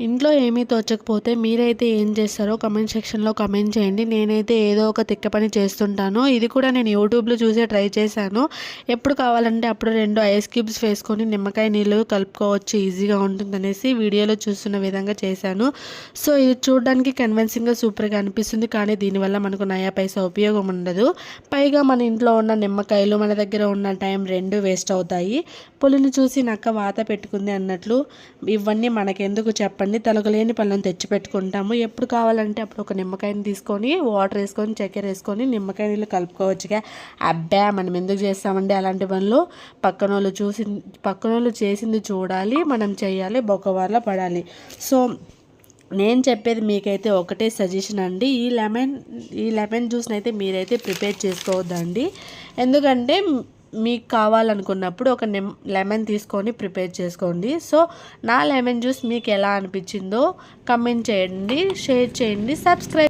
ఇంట్లో ఏమీ తోచకపోతే మీరైతే ఏం చేస్తారో కమెంట్ సెక్షన్లో కమెంట్ చేయండి. నేనైతే ఏదో ఒక తిక్క పని చేస్తుంటాను. ఇది కూడా నేను యూట్యూబ్లో చూసే ట్రై చేశాను. ఎప్పుడు కావాలంటే అప్పుడు రెండు ఐస్ క్యూబ్స్ వేసుకొని నిమ్మకాయ నీళ్ళు కలుపుకోవచ్చు ఈజీగా ఉంటుందనేసి వీడియోలో చూస్తున్న విధంగా చేశాను. సో ఇది చూడడానికి కన్విన్సింగ్గా సూపర్గా అనిపిస్తుంది. కానీ దీనివల్ల మనకు నయా పైసా ఉపయోగం ఉండదు. పైగా మన ఇంట్లో ఉన్న నిమ్మకాయలు మన దగ్గర ఉన్న టైం రెండు వేస్ట్ అవుతాయి. పులిని చూసి నక్క వాత పెట్టుకుంది అన్నట్లు ఇవన్నీ మనకెందుకు చెప్పండి తలగలేని పళ్ళని తెచ్చి పెట్టుకుంటాము ఎప్పుడు కావాలంటే అప్పుడు ఒక నిమ్మకాయని తీసుకొని వాటర్ వేసుకొని చక్కెర వేసుకొని నిమ్మకాయ నీళ్ళు కలుపుకోవచ్చుగా. అబ్బా మనం ఎందుకు చేస్తామండి అలాంటి పనులు? పక్కన వాళ్ళు చూసి పక్కన వాళ్ళు చేసింది చూడాలి మనం చేయాలి బొక్కవార్ల పడాలి. సో నేను చెప్పేది మీకైతే ఒకటే సజెషన్ అండి. ఈ లెమన్ ఈ లెమన్ జ్యూస్ని అయితే మీరైతే ప్రిపేర్ చేసుకోవద్దండి. ఎందుకంటే మీకు కావాలనుకున్నప్పుడు ఒక నిమ్ లెమన్ తీసుకొని ప్రిపేర్ చేసుకోండి. సో నా లెమన్ జ్యూస్ మీకు ఎలా అనిపించిందో కమెంట్ చేయండి షేర్ చేయండి సబ్స్క్రైబ్